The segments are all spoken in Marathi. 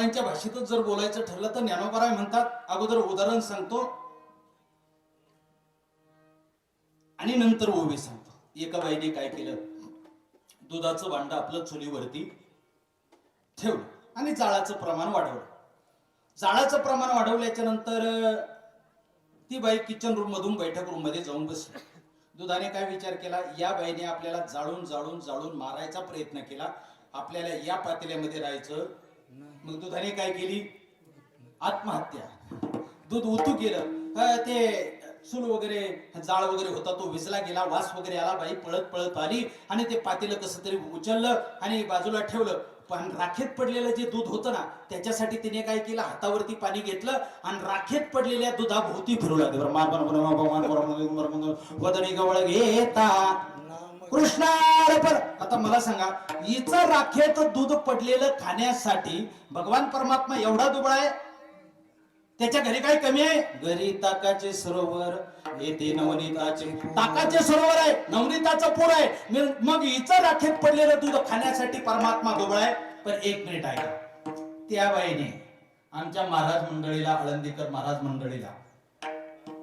ज्ञानोबारायांच्या भाषेतच जर बोलायचं ठरलं तर ज्ञानोबाराय म्हणतात अगोदर उदाहरण सांगतो आणि नंतर ओवी सांगतो. एका बाईने काय केलं? दुधाचं भांड आपलं चुलीवरती ठेवलं आणि जाळाचं प्रमाण वाढवलं. जाळाचं प्रमाण वाढवल्याच्या नंतर ती बाई किचन रूम मधून बैठक रूममध्ये जाऊन बसली. दुधाने काय विचार केला? या बाईने आपल्याला जाळून जाळून जाळून मारायचा प्रयत्न केला. आपल्याला या पातेल्यामध्ये राहायचं मग दुधाने काय केली आत्महत्या दूध उतू केलं ते चूल वगैरे जाळ वगैरे होता तो विजला गेला वास वगैरे आला बाई पळत पळत आली आणि ते पातेलं कसं तरी उचललं आणि बाजूला ठेवलं पण राखेत पडलेलं जे दूध होतं ना त्याच्यासाठी तिने काय केलं हातावरती पाणी घेतलं आणि राखेत पडलेल्या दुधाभोवती फिरू लागले बरं, वदनी गवळ घेता कृष्णार्पण. आता मला सांगा हिचं राखेत दूध पडलेलं खाण्यासाठी भगवान परमात्मा एवढा दुबळा आहे? त्याच्या घरी काय कमी आहे? घरी ताकाचे सरोवर येते नवनीताचे ताकाचे सरोवर आहे नवनीताचं पूर आहे. मग- हिचं राखेत पडलेलं दूध खाण्यासाठी परमात्मा दुबळ आहे? पण एक मिनिट आहे त्या बाईने आमच्या महाराज मंडळीला आळंदीकर महाराज मंडळीला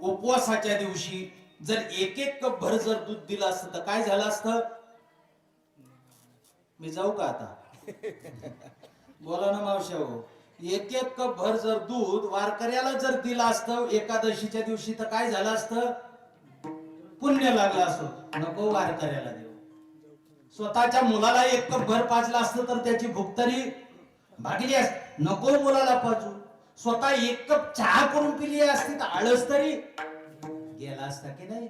उपवासाच्या दिवशी जर एक एक कप भर जर दूध दिलं असतं तर काय झालं असतं? मी जाऊ का आता? बोला ना मावशा हो एक एक कप भर जर दूध वारकऱ्याला जर दिलं असतं एकादशीच्या दिवशी तर काय झालं असतं? पुण्य लागलं असतं. नको वारकऱ्याला देऊ. स्वतःच्या मुलाला एक कप भर पाचला असतं तर त्याची भूक तरी भागली असते नको मुलाला पाजू. स्वतः एक कप चहा करून पिली असती तर आळस तरी गेला असता की नाही?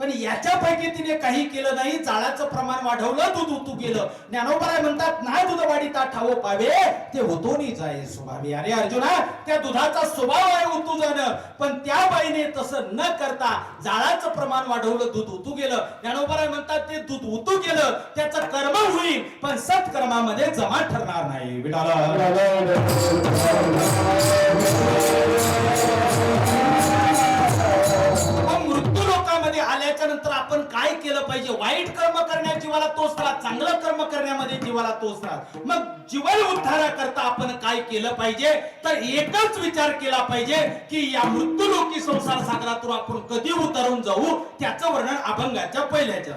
पण याच्यापैकी तिने काही केलं नाही जाळाचं प्रमाण वाढवलं दूध उतू केलं ज्ञानोबराय म्हणतात नाही दुध वाढीता ठावो पावे. ते होतो जाय स्वभावी. अरे अर्जुना त्या दुधाचा स्वभाव आहे उतू जाणं पण त्या बाईने तसं न करता जाळाचं प्रमाण वाढवलं दूध उतू गेलं. ज्ञानोबराय म्हणतात ते दूध उतू गेलं त्याचं कर्म होईल पण सत्कर्मामध्ये जमा ठरणार नाही. विडाला त्याच्यानंतर आपण काय केलं पाहिजे? वाईट कर्म करण्या जीवाला तोच राहत चांगलं कर्म करण्यामध्ये जीवाला तोच राहत. मग जीवन उद्धारा करता आपण काय केलं पाहिजे? तर एकच विचार केला पाहिजे की या मृत्यूलोकी संसार सागरातून आपण कधी उतरून जाऊ? त्याचं वर्णन अभंगाच्या पहिल्याच्या.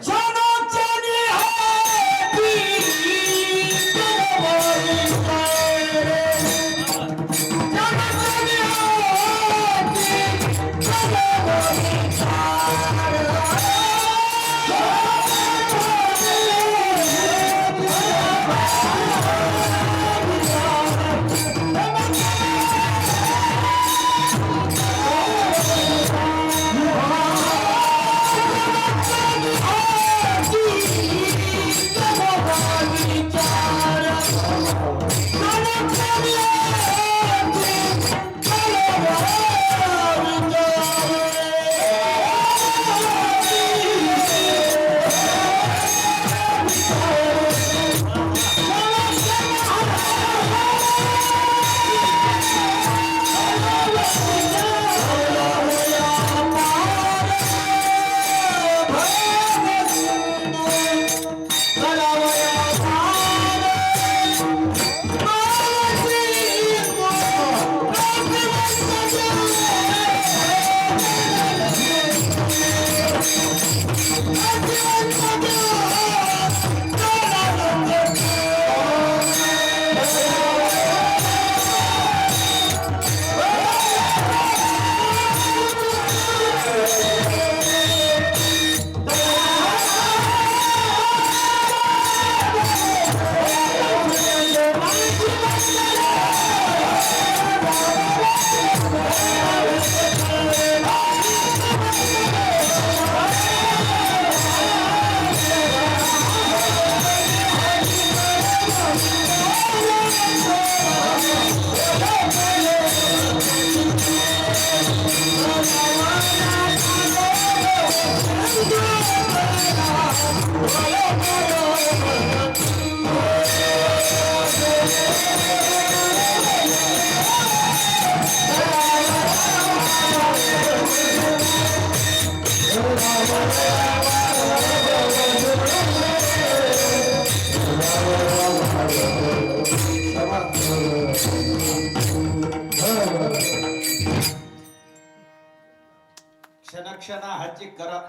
क्षणाक्षणा करा.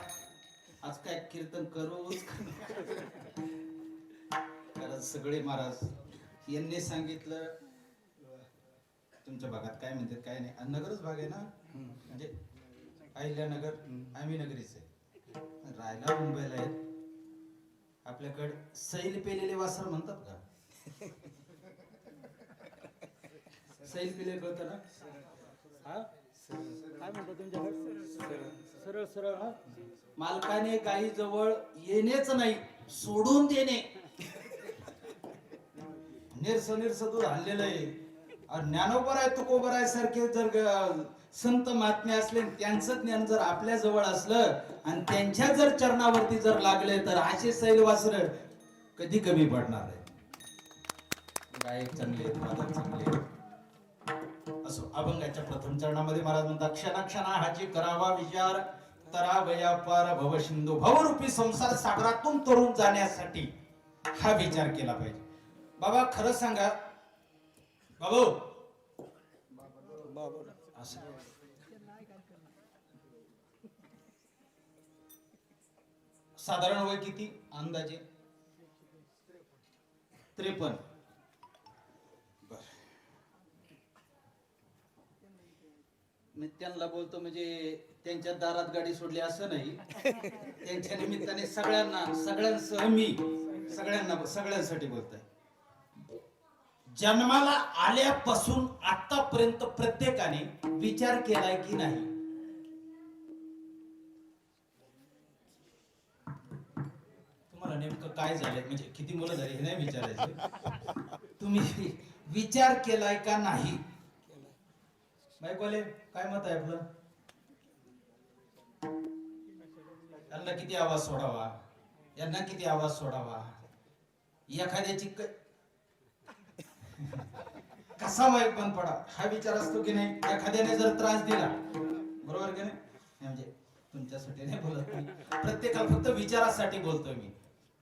आज काय कीर्तन करूच कारण सगळे महाराज. यांनी सांगितलं तुमच्या भागात काय म्हणतात काय नाही. नगरच भाग आहे ना? म्हणजे अहिल्यानगर आम्ही नगरीच आहे. राहायला मुंबईला आहेत आपल्याकडे सैल पेलेले वासर म्हणतात का? सैल पेले कळतं ना? हा? काय म्हणतो तुमच्याकडे? सरळ सरळ हा. मालकाने गाई जवळ येणेच नाही सोडून देणे. निरस निरस दूध आणलेलं आहे. ज्ञानोबर आहे तुकोबर आहे सारखे जर संत महात्मे असले आणि त्यांचं ज्ञान जर आपल्या जवळ असलं आणि त्यांच्या जर चरणावरती जर लागले तर असे सैल वासर कधी कमी पडणार आहे गाय चांगले मालक चांगले आहेत. असो. अभंगाच्या प्रथम चरणामध्ये महाराज म्हणतात क्षणाक्षणा हाची करावा विचार तरा पार भव सिंधू. भवरूपी संसार सागरातून तरुण जाण्यासाठी हा विचार केला पाहिजे. बाबा खरं सांगा. बाबू. असं. साधारण वय किती? अंदाजे? त्रेपन्न. मी त्यांना बोलतो म्हणजे त्यांच्या दारात गाडी सोडली असं नाही. त्यांच्या निमित्ताने सगळ्यांना सगळ्यांसह मी सगळ्यांना सगळ्यांसाठी बोलतोय. जन्माला आल्यापासून आतापर्यंत प्रत्येकाने विचार केलाय की नाही? तुम्हाला नेमकं काय झालंय? म्हणजे किती मुलं झाली हे नाही विचारायचं. तुम्ही विचार केलाय का नाही? बायकोले काय मत आहे आपलं? यांना किती आवाज सोडावा? यांना किती आवाज सोडावा? एखाद्याची कसा माईक बंद पडा. हा विचार असतो की नाही? एखाद्याने जर त्रास दिला बरोबर की नाही? म्हणजे तुमच्यासाठी नाही बोलत मी. प्रत्येकाला फक्त विचारासाठी बोलतोय मी.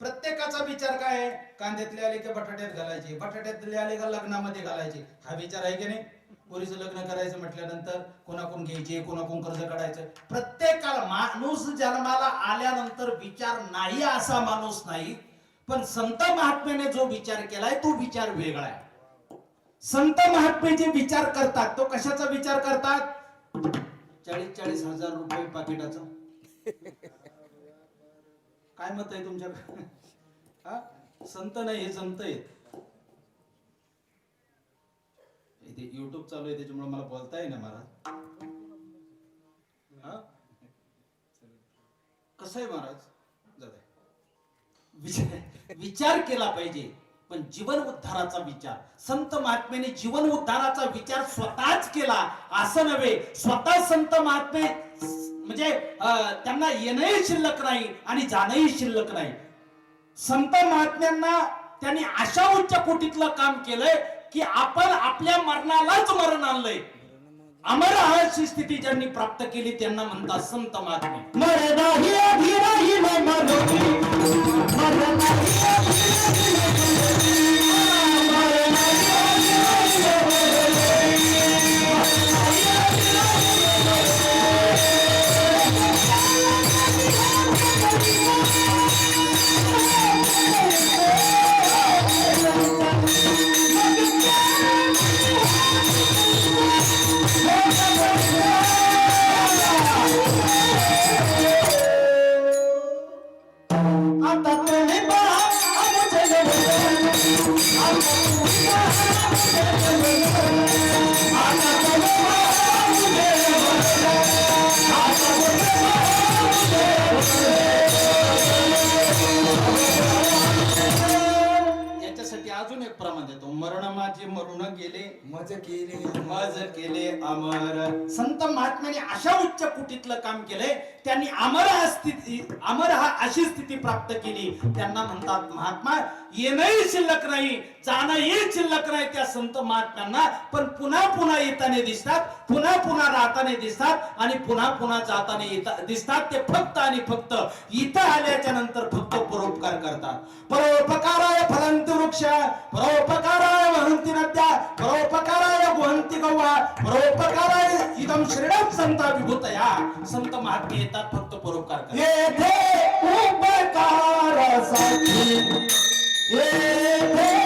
प्रत्येकाचा विचार काय आहे? कांद्यातले आले की बटाट्यात घालायचे. बटाट्यातले आले का लग्नामध्ये घालायचे? हा विचार आहे की नाही? पोरीचं लग्न करायचं म्हटल्यानंतर कोणाकडून घ्यायचे कोणाकडून कर्ज काढायचं? प्रत्येकाला माणूस जन्माला आल्यानंतर विचार नाही असा माणूस नाही पण संत महात्म्याने जो विचार केलाय तो विचार वेगळा आहे. संत महात्मे जे विचार करतात तो कशाचा विचार करतात? चाळीस चाळीस हजार रुपये पाकिटाचा. काय मत आहे तुमच्याकडे? हा? संत नाही हे संत आहेत इथे युट्यूब चालू आहे त्याच्यामुळे मला बोलता येईना महाराज हा? कसं आहे महाराज? जाऊ विचार विचार केला पाहिजे पण जीवन उद्धाराचा विचार. संत महात्म्याने जीवन उद्धाराचा विचार स्वतःच केला असं नव्हे. स्वतः संत महात्मे म्हणजे त्यांना येणंही शिल्लक नाही आणि जाणंही शिल्लक नाही. संत महात्म्यांना त्यांनी अशा उच्च कोटीतलं काम केलंय की आपण आपल्या मरणालाच मरण आणलंय. अमर अशी स्थिती ज्यांनी प्राप्त केली त्यांना म्हणतात संत महात्मे. मरणाही अभिराही केले. अमर. संत महात्म्याने अशा उच्च कुटीतलं काम केलंय त्यांनी अमर हा स्थिती अमर हा अशी स्थिती प्राप्त केली. त्यांना म्हणतात महात्मा येणंही शिल्लक नाही जाणंही शिल्लक नाही त्या संत महात्म्यांना. पण पुन्हा पुन्हा येताना दिसतात पुन्हा पुन्हा राहताना दिसतात आणि पुन्हा पुन्हा जाताना येतात दिसतात ते फक्त आणि फक्त. इथं आल्याच्यानंतर फक्त परोपकार करतात. परोपकाराय फलंती वृक्ष परोपकाराय वहंती नद्या परोपकाराय गुहंती गव्हा परोपकाराय इदम श्रीडम संता विभूतया. संत महात्मे येतात फक्त परोपकार करतात. Yeah.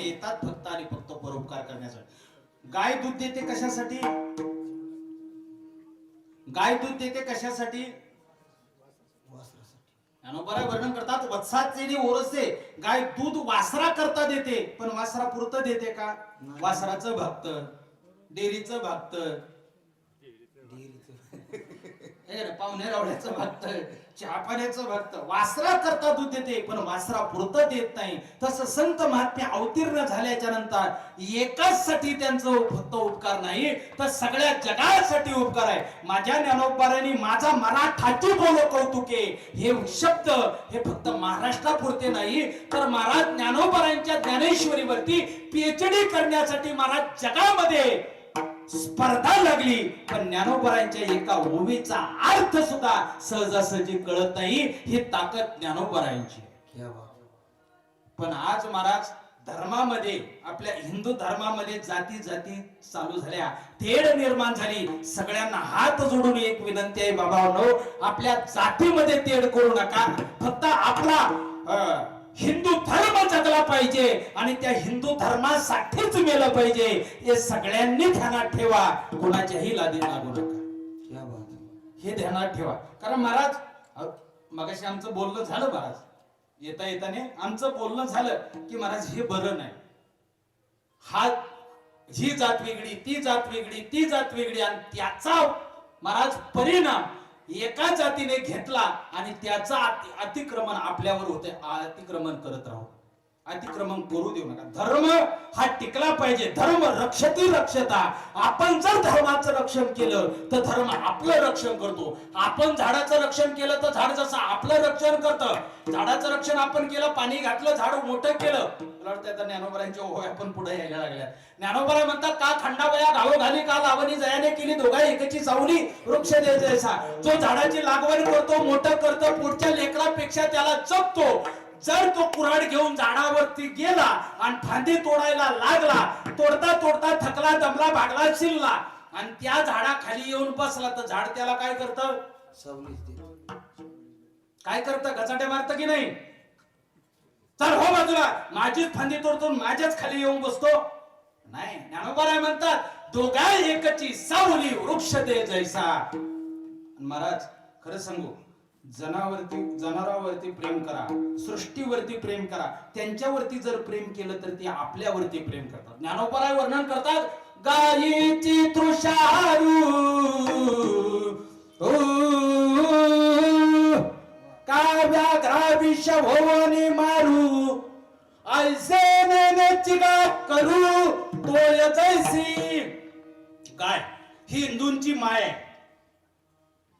येतात फक्त आणि फक्त परोपकार करण्यासाठी. गाय दूध देते कशासाठी? गाय दूध देते कशासाठी? बरं वर्णन करतात वत्साचे ओरसते गाय दूध वासरा करता देते पण वासरा पुरतं देते का? वासराचं भक्त डेअरीचं भक्त. हे रे, पाहुणे रावड्याचं भक्त चहा पाण्याचं भक्त. वासरा करता दूध देते पण वासरा पुरतं देत नाही. तसं संत महात्म्या अवतीर्ण झाल्याच्यानंतर एकाच साठी त्यांचं फक्त उपकार नाही तर सगळ्या जगासाठी उपकार आहे. माझ्या ज्ञानोबारांनी माझा मराठाची बोल कौतुके हे शब्द हे फक्त महाराष्ट्रापुरते नाही तर महाराज ज्ञानोबारांच्या ज्ञानेश्वरीवरती पीएचडी करण्यासाठी महाराज जगामध्ये स्पर्धा लागली. पण ज्ञानोबरांच्या एका ओवीचा अर्थ सुद्धा सहजासहजी कळत नाही. ही ताकद ज्ञानोबरांची पण आज महाराज धर्मामध्ये आपल्या हिंदू धर्मामध्ये जाती जाती चालू झाल्या. तेढ निर्माण झाली. सगळ्यांना हात जोडून एक विनंती आहे बाबा आपल्या जातीमध्ये तेढ करू नका. फक्त आपला हिंदू धर्म जगला पाहिजे आणि त्या हिंदू धर्मासाठीच मेलं पाहिजे हे सगळ्यांनी ध्यानात ठेवा. कोणाच्याही लादी लागू नका. हे ध्यानात ठेवा. कारण महाराज मगाशी आमचं बोलणं झालं महाराज. येता येताने आमचं बोलणं झालं की महाराज हे बरं नाही. हा ही जात वेगळी ती जात वेगळी ती जात वेगळी आणि त्याचा महाराज परिणाम एका जातीने घेतला आणि त्याचा अतिक्रमण आपल्यावर होते अतिक्रमण करत राहू. अतिक्रमण करू देऊ नका. धर्म हा टिकला पाहिजे. धर्म रक्षती रक्षता. आपण जर धर्माचं रक्षण केलं तर धर्म आपलं रक्षण करतो. आपण झाडाचं रक्षण केलं तर झाड जसं आपलं रक्षण करतं. झाडाचं रक्षण आपण केलं पाणी घातलं झाड मोठं केलं. मला वाटतं आता ज्ञानोबरांच्या ओव्या पण पुढे यायला लागल्या. ज्ञानोबरा म्हणतात का खंडाबया गावो घाली का लावणी जयाने केली दोघा एकाची सावली वृक्ष द्यायचा जो झाडाची लागवड करतो मोठं करतो पुढच्या लेकरापेक्षा त्याला जपतो. जर तो कुऱ्हाड घेऊन झाडावरती गेला आणि फांदी तोडायला लागला तोडता तोडता थकला दमला भागला शिरला आणि त्या झाडाखाली येऊन बसला तर झाड त्याला काय करत? काय करतं? गचाटे मारत की नाही? चल हो बाजूला. माझीच फांदी तोडतो माझ्याच खाली येऊन बसतो. नाही ज्ञानोबाराय म्हणतात दोघा एकची सावली वृक्ष दे जैसा. महाराज खरं सांगू जनावरती जनावरावरती प्रेम करा सृष्टीवरती प्रेम करा. त्यांच्यावरती जर प्रेम केलं तर ते आपल्यावरती प्रेम करतात. ज्ञानोपराय वर्णन करतात गायीची तृषारू ओ, का भोवनी मारू ऐसे चिगा करू तोय जैसी. काय ही हिंदूंची माय आहे.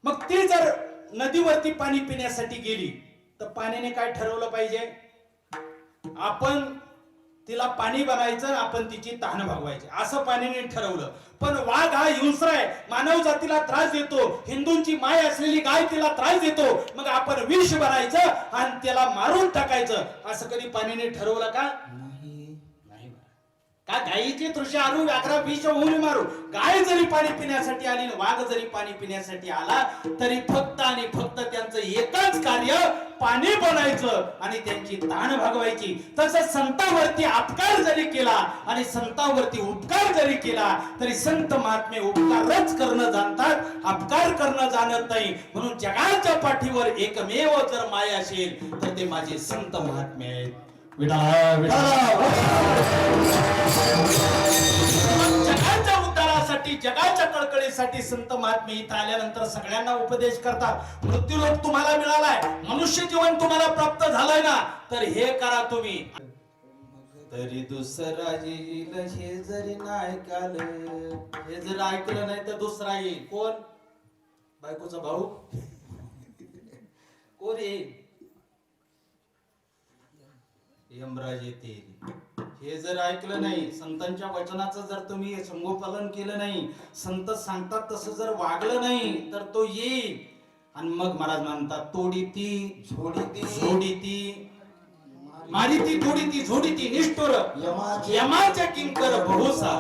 मग ती जर नदीवरती पाणी पिण्यासाठी गेली तर पाण्याने काय ठरवलं पाहिजे? आपण तिला पाणी बनायचं आपण तिची तहान भागवायची. असं पाण्याने ठरवलं. पण वाघ हा हिंस्र आहे. मानव जातीला त्रास देतो. हिंदूंची माय असलेली गाय तिला त्रास देतो. मग आपण विष बनायचं आणि त्याला मारून टाकायचं. असं कधी पाण्याने ठरवलं का? नाही का गायीची तृषा आणू व्याघ्रा विष होऊन मारू? गाय जरी पाणी पिण्यासाठी आली वाघ जरी पाणी पिण्यासाठी आला तरी फक्त आणि फक्त त्यांचं एकच कार्य पाणी बनायचं आणि त्यांची ताण भागवायची. तसं संतावरती अपकार जरी केला आणि संतांवरती उपकार जरी केला तरी संत महात्मे उपकारच करणं जाणतात अपकार करणं जाणत नाही. म्हणून जगाच्या पाठीवर एकमेव जर माय असेल तर ते माझे संत महात्मे आहेत. जगाच्या उद्धारासाठी जगाच्या कळकळीसाठी संत महात्मे इथं आल्यानंतर सगळ्यांना उपदेश करतात. मृत्यूलोक तुम्हाला मिळालाय. मनुष्य जीवन तुम्हाला प्राप्त झालंय ना तर हे करा तुम्ही. तरी दुसरा येईल हे जरी नाही ऐकालं हे जर ऐकलं नाही तर दुसरा येईल. कोण? बायकोचा भाऊ? कोण येईल? यमराज येतील. हे जर ऐकलं नाही संतांच्या वचनाचं जर तुम्ही संगोपालन केलं नाही संत सांगतात तसं जर वागलं नाही तर तो येईल. आणि मग महाराज म्हणतात तोडी ती झोडी ती झोडी ती मारी ती थोडी ती झोडी ती निष्ठुर यमाच्या किंकर भरोसा.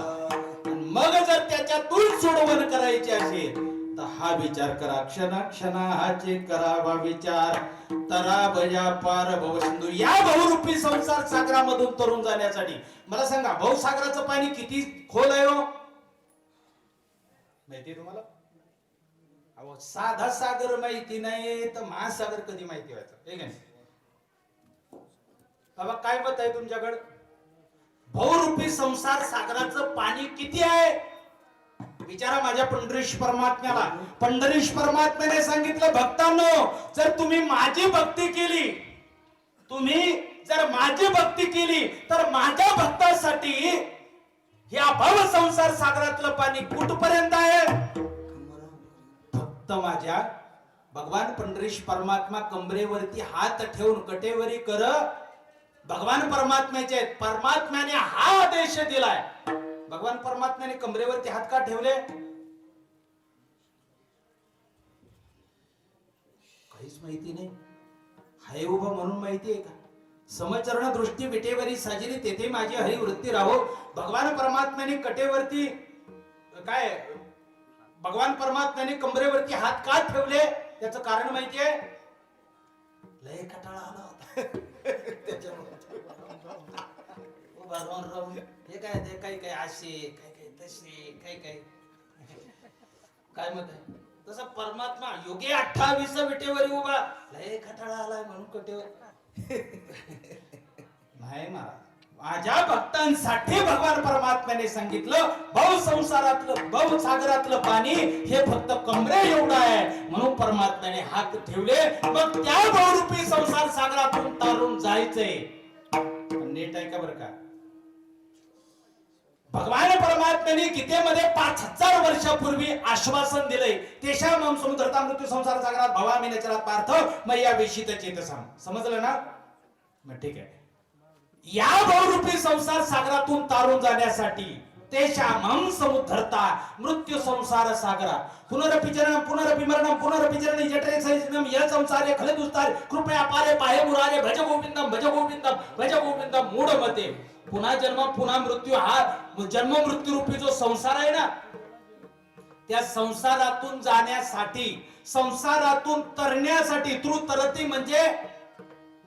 मग जर त्याच्यातून सोडवण करायची असेल हा विचार करा. क्षण क्षणा हाचे करावा विचार. तरा बजा पार भव सिंधू. या बहुरूपी संसार सागरामधून तरुण जाण्यासाठी. मला सांगा भवसागराचं पाणी किती खोल आहे हो? माहिती तुम्हाला? अहो साधा सागर माहिती नाही तर महासागर कधी माहिती व्हायचं? बाबा काय मत आहे तुमच्याकडं? बहुरूपी संसार सागराचं पाणी किती आहे? विचारा माझ्या पंढरीश परमात्म्याला. पंढरीश परमात्म्याने सांगितलं भक्तांनो जर तुम्ही माझी भक्ती केली तुम्ही जर माझी भक्ती केली तर माझ्या भक्तासाठी या भव संसार सागरातलं पाणी कुठपर्यंत आहे? फक्त माझ्या भगवान पंढरीश परमात्मा कमरेवरती हात ठेवून कटेवरी कर. भगवान परमात्म्याचे परमात्म्याने हा आदेश दिलाय. भगवान परमात्म्याने कमरेवरती हात का ठेवले? काहीच माहिती नाही. हाय उभा म्हणून माहिती आहे का? समचरण दृष्टी विटेवरी साजिरी तेथे माझी हरिवृत्ती राहो. भगवान परमात्म्याने कटेवरती काय? भगवान परमात्म्याने कमरेवरती हात का ठेवले? त्याचं कारण माहितीये लय कटाळा आला होता. त्याच्यामुळे. उभा राहून राहून. हे काय ते काही काही असे काही काही तसे काही काही. काय मत आहे? तसा परमात्मा योगी अठ्ठावीस विटेवर उभा. लय खटाळा आलाय म्हणून कटेवर. नाही महाराज. माझ्या भक्तांसाठी भगवान परमात्म्याने सांगितलं बहु संसारातलं बहु सागरातलं पाणी हे फक्त कमरे एवढं आहे. म्हणून परमात्म्याने हात ठेवले. मग त्या बहुरूपी संसार सागरातून तारून जायचंय. नेट नीट आहे का बरं का. भगवान परमात्म्याने गीतेमध्ये पाच हजार वर्षापूर्वी आश्वासन दिलंय. तेशा मम समुद्रता मृत्यू संसार सागरात भवामी नचरात पार्थ मग या विषित चेतसाम. समजलं ना? मग ठीक आहे. या बहुरूपी संसार सागरातून तारून जाण्यासाठी तेषामं समुद्धरता मृत्यू संसार सागरा. पुनरपिचरण जननम पुनरपिचरण पुनरपि जननी जठरे सहिष्णुम संसारे खले दुस्तार कृपया पारे पाहे मुरारे भज गोविंदम भज गोविंदम भज गोविंदम मूढ मते पुन्हा जन्म पुन्हा मृत्यू हा जन्म मृत्यूरूपी जो संसार आहे ना त्या संसारातून जाण्यासाठी संसारातून तरण्यासाठी तृ तरती म्हणजे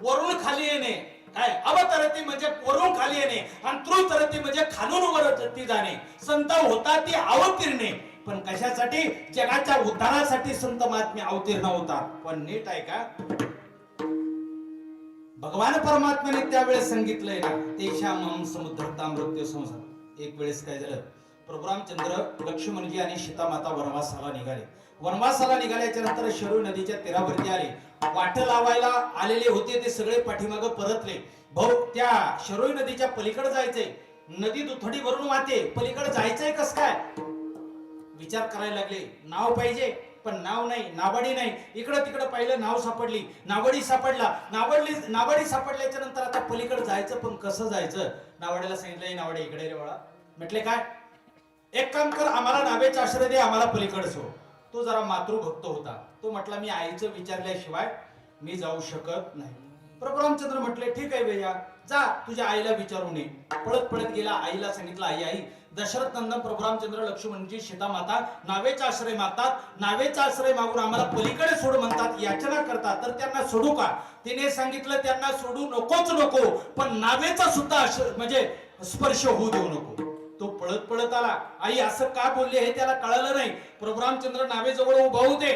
वरून खाली येणे. काय? अवतरती म्हणजे वरून खाली येणे आणि तृतरती म्हणजे खालून वरती जाणे. संत होता ती अवतीर्णे. पण कशासाठी? जगाच्या उद्धारासाठी संत महात्मे अवतीर्ण होतात. पण नीट आहे का? भगवान परमात्म्याने त्यावेळेस सांगितलंय ना तेषाम समुद्रता मृत्यू संसार. एक वेळेस काय झालं? प्रभू रामचंद्र लक्ष्मणजी आणि सीता माता वनवासाला निघाले. वनवासाला निघाल्याच्या नंतर शरू नदीच्या तीरावरती आले. वाट लावायला आलेले होते ते सगळे पाठीमाग परतले. भाऊ त्या शरोई नदीच्या पलीकडे जायचंय. नदी दुथडी भरून वाहते. पलीकडे जायचंय कस काय? विचार करायला लागले. नाव पाहिजे. पण नाव नाही नावाडी नाही. इकडं तिकडं पाहिलं नाव सापडली. नावडी सापडला. नावडली नावाडी सापडल्याच्या नंतर आता पलीकडे जायचं पण कसं जायचं? नावाड्याला सांगितलं नावाडे इकडे रे बाळा. म्हटले काय? एक काम कर आम्हाला नावेचा आश्रय दे आम्हाला पलीकडे सो तो जरा मातृभक्त होता. तो म्हटला मी आईचं विचारल्याशिवाय मी जाऊ शकत नाही. प्रभरामचंद्र म्हटले ठीक आहे भैया. जा तुझ्या आईला विचारून नये. पळत पळत गेला आईला सांगितलं आई आई दशरथ नंदन प्रभू लक्ष्मणजी सीता माता नावेचा आश्रय मागतात. नावेचा आश्रय मागून आम्हाला पलीकडे सोड म्हणतात याचना करतात. तर त्यांना सोडू का? तिने सांगितलं त्यांना सोडू नकोच नको पण नावेचा सुद्धा म्हणजे स्पर्श होऊ देऊ नको. तो पळत पळत आला. आई असं का बोलले हे त्याला कळालं नाही. प्रभुरामचंद्र नावेजवळ उभा होते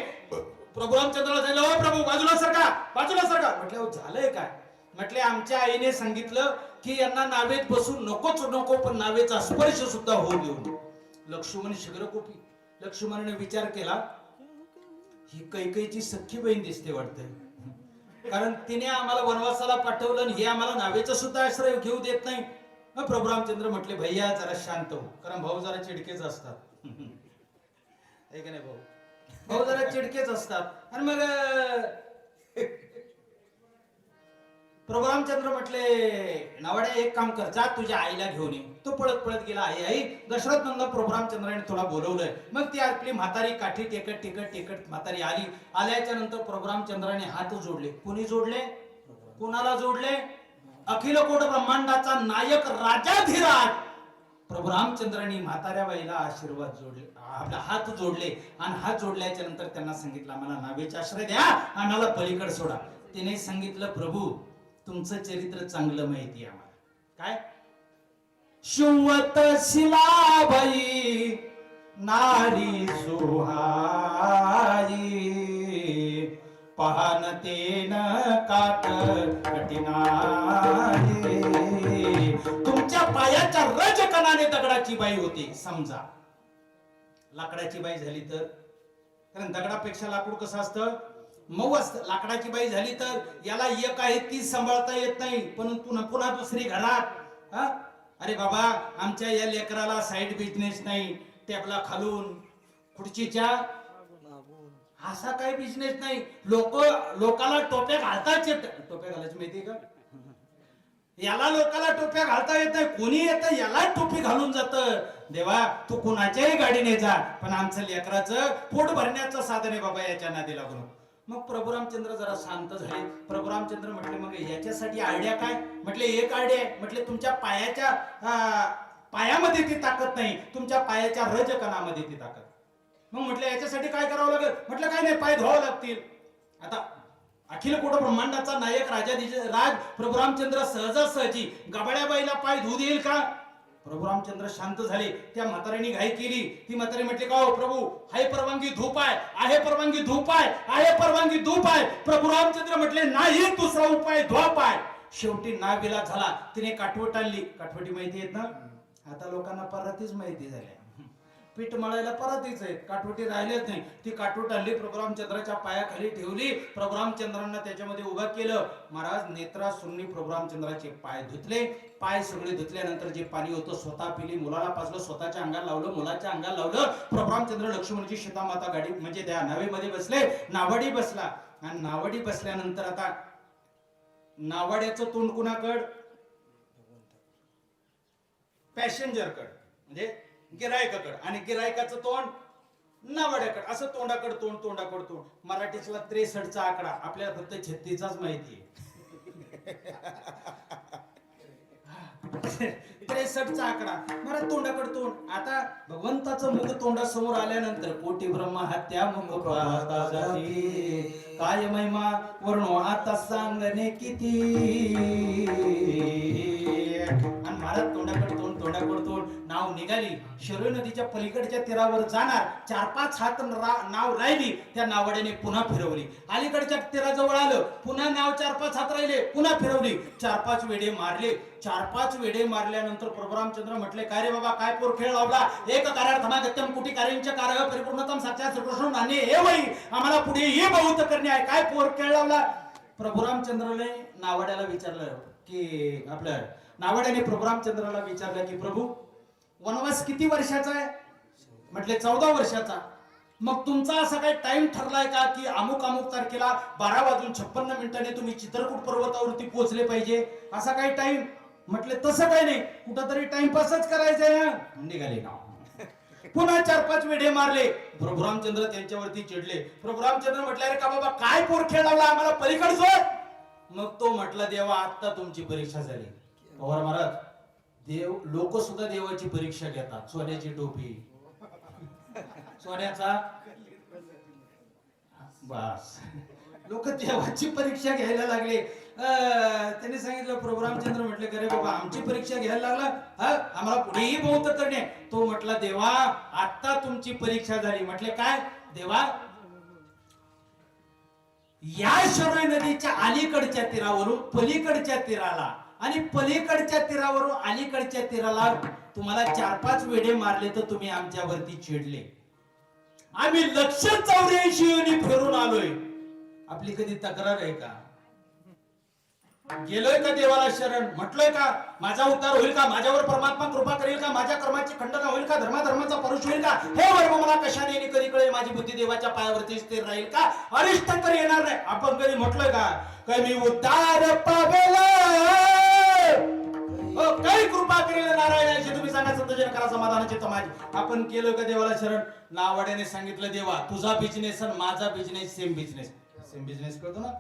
प्रभुरामचंद्र प्रभू बाजूला सरका बाजूला सरका. म्हटल्यावर झालंय काय? म्हटले आमच्या आईने सांगितलं की यांना नावेत बसून नकोच नको पण नावेचा स्पर्श सुद्धा होऊ देऊ लक्ष्मण शिग्रकोपी. लक्ष्मणाने विचार केला ही कैकईची सख्खी बहीण दिसते वाटते कारण तिने आम्हाला वनवासाला पाठवलं आणि हे आम्हाला नावेचा सुद्धा आश्रय घेऊ देत नाही. प्रभू रामचंद्र म्हटले भैया जरा शांत हो कारण भाऊ जरा चिडकेच असतात. आहे का नाही भाऊ? भाऊ जरा चिडकेच असतात. आणि मग अं, प्रभू रामचंद्र म्हटले नावाड्या एक काम कर जा तुझ्या आईला घेऊन ये. तो पळत पळत गेला आई आई दशरथ नंद प्रभू रामचंद्राने थोडा बोलवलंय. मग ती आपली म्हातारी काठी टेकट टेकट टेकट म्हातारी आली. आल्याच्यानंतर प्रभू रामचंद्राने हात जोडले. कोणी जोडले? कोणाला जोडले? अखिल कोट ब्रह्मांडाचा नायक राजाधिराज. प्रभू रामचंद्रांनी म्हाताऱ्या बाईला आशीर्वाद जोडले आपला हात जोडले. आणि हात जोडल्याच्या नंतर त्यांना सांगितलं आम्हाला नावेचा आश्रय द्या. आम्हाला पलीकडे सोडा. तिने सांगितलं प्रभू तुमचं चरित्र चांगलं माहिती आम्हाला. काय? शिवत शिलाबाई नारी सुहाई ते तेन काट कठीणाई तुमच्या पायाच्या रजकणाने दगडाची बाई होती समजा. लाकडाची बाई झाली तर? कारण दगडापेक्षा लाकूड कसं असतं? मऊ लाकडाची बाई झाली तर याला एक आहे ती सांभाळता येत नाही. पण पुन्हा पुन्हा दुसरी घरात हा? अरे बाबा आमच्या या लेकराला साईड बिझनेस नाही टेबला खालून खुर्चीच्या असा काही बिझनेस नाही. लोक लोकाला टोप्या घालताच येत टोप्या घालायची माहिती का? याला लोकाला टोप्या घालता येत नाही. कोणी येतं याला टोपी घालून जात. देवा तू कुणाच्याही गाडीने जा पण आमचं लेकराचं पोट भरण्याचं साधन आहे बाबा याच्या नादी लागून. मग प्रभू रामचंद्र जरा शांत झाले. प्रभू रामचंद्र म्हटले मग याच्यासाठी आयडिया काय? म्हटले एक आयडिया आहे. म्हटले तुमच्या पायाच्या पायामध्ये ती ताकद नाही. तुमच्या पायाच्या रजकणामध्ये ती ताकद. मग म्हटलं याच्यासाठी काय करावं लागेल? म्हटलं काय नाही पाय धुवावं लागतील. आता अखिल कोट ब्रह्मांडाचा नायक राजा राज प्रभू रामचंद्र सहजासहजी गबाळ्याबाईला पाय धुऊ देईल का? प्रभू रामचंद्र शांत झाले. त्या म्हाताऱ्याने घाई केली. ती म्हातारी म्हटली का हो प्रभू? आहे परवानगी धूप आहे. आहे परवानगी धूप आहे. आहे परवानगी धूप आहे. प्रभू रामचंद्र म्हटले नाही दुसरा उपाय धोप आहे. शेवटी नाविला झाला. तिने काठवट आणली. काठवटी माहिती आहेत ना? आता लोकांना परतीच माहिती झाल्या पीठ मळायला परतीच आहेत काठवटी राहिलेच नाही. ती काठवट आणली प्रभुराम चंद्राच्या पायाखाली ठेवली. प्रभुराम चंद्रांना त्याच्यामध्ये उभं केलं. महाराज नेत्रा सुन्नी प्रभुराम चंद्राचे पाय धुतले. पाय सगळे धुतल्यानंतर जे पाणी होतं स्वतः पिली. मुलाला पाजलं स्वतःच्या अंगाला लावलं मुलाच्या अंगाला लावलं. प्रभू रामचंद्र लक्ष्मणची सीतामाता गाडी म्हणजे त्या नावेमध्ये बसले. नावाडी बसला. आणि नावडी बसल्यानंतर आता नावाड्याचं तोंड कुणाकड? पॅसेंजरकड. म्हणजे गिरायकाकडं आणि गिरायकाचं तोंड नावाड्याकडं. असं तोंडाकडं तोंड तोंडाकड तोंड. मराठीतला त्रेसष्टचा आकडा. आपल्याला फक्त छत्तीसचाच माहिती आहे. त्रेसष्टचा आकडा. मला तोंडाकड तोंड. आता भगवंताचं मुख तोंडासमोर आल्यानंतर कोटी ब्रह्मा हत्या मुख पाहता जाती. काय महिमा? वर्णो आता सांगणे किती? आणि तोंडाकडे तोंड तोंडाकडे तोंड. नाव निघाली. शरयू नदीच्या पलीकडच्या तीरावर जाणार. चार पाच हात रा- नाव राहिली. त्या नावाड्याने पुन्हा फिरवली. अलीकडच्या तीराजवळ आलं. पुन्हा नाव चार पाच हात राहिले. पुन्हा फिरवली. चार पाच वेडे मारले. चार पाच वेडे मारल्यानंतर प्रभुरामचंद्र म्हटले काय रे बाबा काय पोर खेळ लावला? एक कार्यार्थमा गत्यम कुटी कार्यांच्या कार्य परिपूर्णतम साक्षात श्रीकृष्ण नाणे हे वही. आम्हाला पुढे हे बहुत करणे आहे. काय पोर खेळ लावला? प्रभुरामचंद्रने नावाड्याला विचारलं की आपलं नावाड्याने प्रभू रामचंद्राला विचारलं की प्रभू वनवास किती वर्षाचा आहे? म्हटले चौदा वर्षाचा. मग तुमचा असा काही टाइम ठरलाय का की अमुक अमुक तारखेला बारा वाजून छप्पन्न मिनिटांनी तुम्ही चित्रकूट पर्वतावरती पोहोचले पाहिजे? असा काही टाइम म्हटले तसं काही नाही. कुठंतरी टाइमपासच करायचंय ना निघाले नाव. पुन्हा चार पाच वेढे मारले. प्रभू रामचंद्र त्यांच्यावरती चिडले. प्रभू रामचंद्र म्हटले अरे का बाबा काय पोर खेळ लावला आम्हाला पलीकडे मग तो म्हटला देवा आता तुमची परीक्षा झाली. पवार महाराज देव लोक सुद्धा देवाची परीक्षा घेतात सोन्याची टोपी. सोन्याचा? बस. लोक देवाची परीक्षा घ्यायला लागले. त्यांनी सांगितलं प्रभू रामचंद्र म्हटले अरे बाबा आमची परीक्षा घ्यायला लागला? हा आम्हाला पुढेही बहुत करणे. तो म्हटला देवा आता तुमची परीक्षा झाली. म्हटले काय? देवा या शरय नदीच्या अलीकडच्या तीरावरून पलीकडच्या तीराला आणि पलीकडच्या तीरावरून अलीकडच्या तीराला तुम्हाला चार पाच वेढे मारले तर तुम्ही आमच्यावरती चिडले. आम्ही लक्ष चौऱ्याऐंशी फिरून आलोय. आपली कधी तक्रार आहे का? गेलोय का देवाला शरण? म्हटलोय का माझा उद्धार होईल का? माझ्यावर परमात्मा कृपा करेल का? माझ्या कर्माची खंडना होईल का? धर्माधर्माचा परुष होईल का? हे वर्ग मला कशाने कधी कळेल? माझी बुद्धी देवाच्या पायावरती स्थिर राहील का? अरिष्ट तर येणार नाही. आपण कधी म्हटलोय का? काय मी उद्धार पावेला. काही कृपा केलेलं नारायणाची तुम्ही सांगा संतजन करा समाधानाचे तमाज आपण केलं का देवाला शरण? नावाड्याने सांगितलं देवा तुझा बिझनेस आणि माझा business same business same business करतो ना?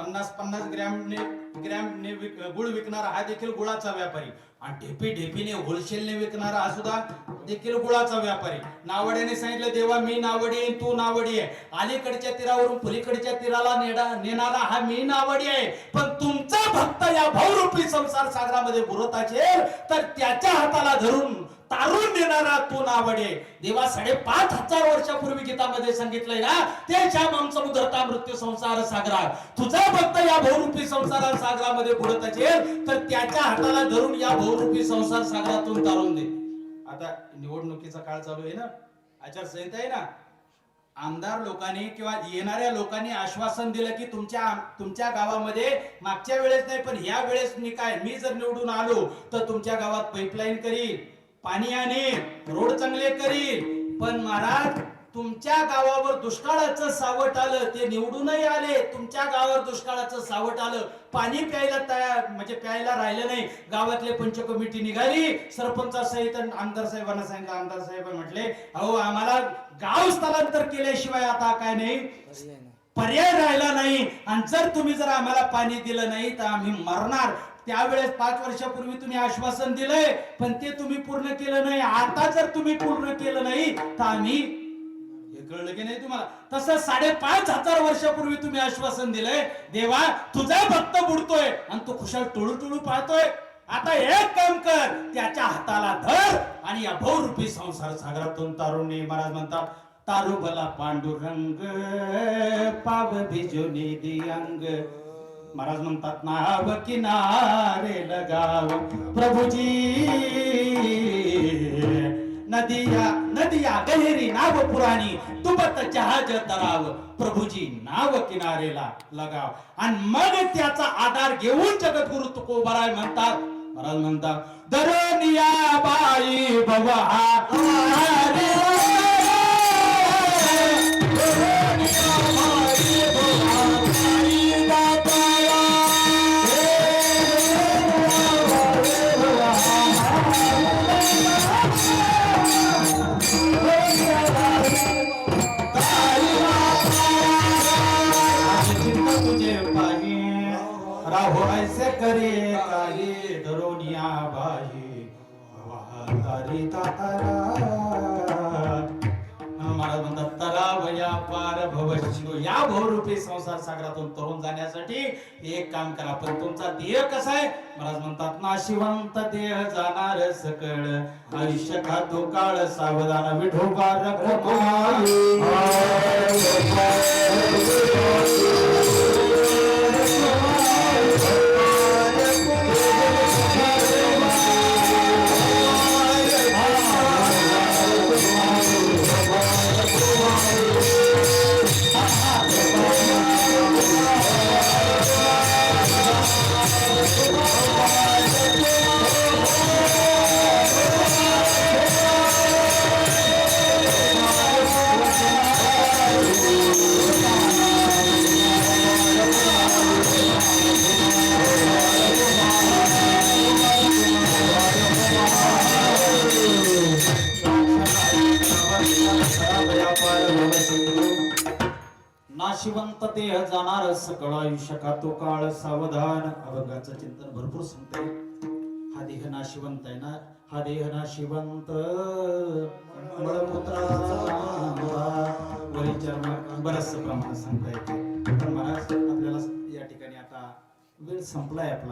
पन्नास पन्नास ग्रॅमने ग्रॅमने गुळ विकणारा हा देखील गुळाचा व्यापारी. आणि ढेपी ढेपीने होलसेलने विकणारा हा सुद्धा देखील गुळाचा व्यापारी. नावड्याने सांगितलं देवा मी नावडी आहे, तू नावडी आहे. अलीकडच्या तीरावरून पलीकडच्या तीराला नेडा नेणारा हा मी नावडी आहे. पण तुमचा भक्त या भावरूपी संसार सागरामध्ये बुरत असेल तर त्याच्या हाताला धरून तारून देणारा तो नावडे देवा साडेपाच हजार वर्षापूर्वी गीतामध्ये सांगितलंय ना ते श्याम समुद्रता मृत्यू संसार सागरा. तुझा भक्त या बहुरूपी संसार सागरामध्ये बुडत असेल तर त्याच्या हाताला धरून या बहुरूपी संसार सागरातून तारून दे. आता निवडणुकीचा काळ चालू आहे ना आचारसंहिता आहे ना. आमदार लोकांनी किंवा येणाऱ्या लोकांनी आश्वासन दिलं की तुमच्या तुमच्या गावामध्ये मागच्या वेळेस नाही पण ह्या वेळेस मी काय मी जर निवडून आलो तर तुमच्या गावात पाईपलाईन करील पाणी आणीन रोड चांगले करील. पण महाराज तुमच्या गावावर दुष्काळाचं सावट आलं ते निवडूनही आले. तुमच्या गावावर दुष्काळाचं सावट आलं. पाणी प्यायला तयार म्हणजे प्यायला राहिलं नाही. गावातले पंच कमिटी निघाली. सरपंचासहित सहित आमदार साहेबांना सांगितलं आमदार साहेब म्हटले अहो आम्हाला गाव स्थलांतर केल्याशिवाय आता काय नाही. पर्याय राहिला नाही. आणि जर तुम्ही जर आम्हाला पाणी दिलं नाही तर आम्ही मरणार. त्यावेळेस पाच वर्षापूर्वी तुम्ही आश्वासन दिलंय पण ते तुम्ही पूर्ण केलं नाही. आता जर तुम्ही पूर्ण केलं नाही तर आम्ही हे कळलं की नाही तुम्हाला? तसं साडेपाच हजार वर्षापूर्वी तुम्ही आश्वासन दिलंय देवा तुझा भक्त बुडतोय आणि तो खुशाल टोळू टोळू पाहतोय. आता एक काम कर त्याच्या हाताला धर आणि या रूपी संसार सागरातून तारुण्य महाराज म्हणतात तारुबला पांडुरंग पाव भिजून दियांग. महाराज म्हणतात नाव किनारे लगाव प्रभुजी. नदिया नदिया गहेरी नाव पुराणी तुबत जहाज तराव प्रभुजी नाव किनारेला लगाव. आणि मग त्याचा आधार घेऊन जगद्गुरु तुकोबराय म्हणतात महाराज म्हणतात दरनिया बाई भवा सागरातून तरुण जाण्यासाठी एक काम करा. पण तुमचा ध्येय कसा आहे? महाराज म्हणतात नाशिवंत देह जाणार सकळ. आयुष्य खातो काळ सावधान विठोबा नाशिवंत सकळ आयुष्य का तो काळ सावधान. अभंगाचं चिंतन भरपूर सांगते हा देह नाशिवंत आहे ना? हा देह नाशिवंत. बरस वरील प्रमाणात सांगता येते. पण महाराज आपल्याला या ठिकाणी आता वेळ संपलाय आपला.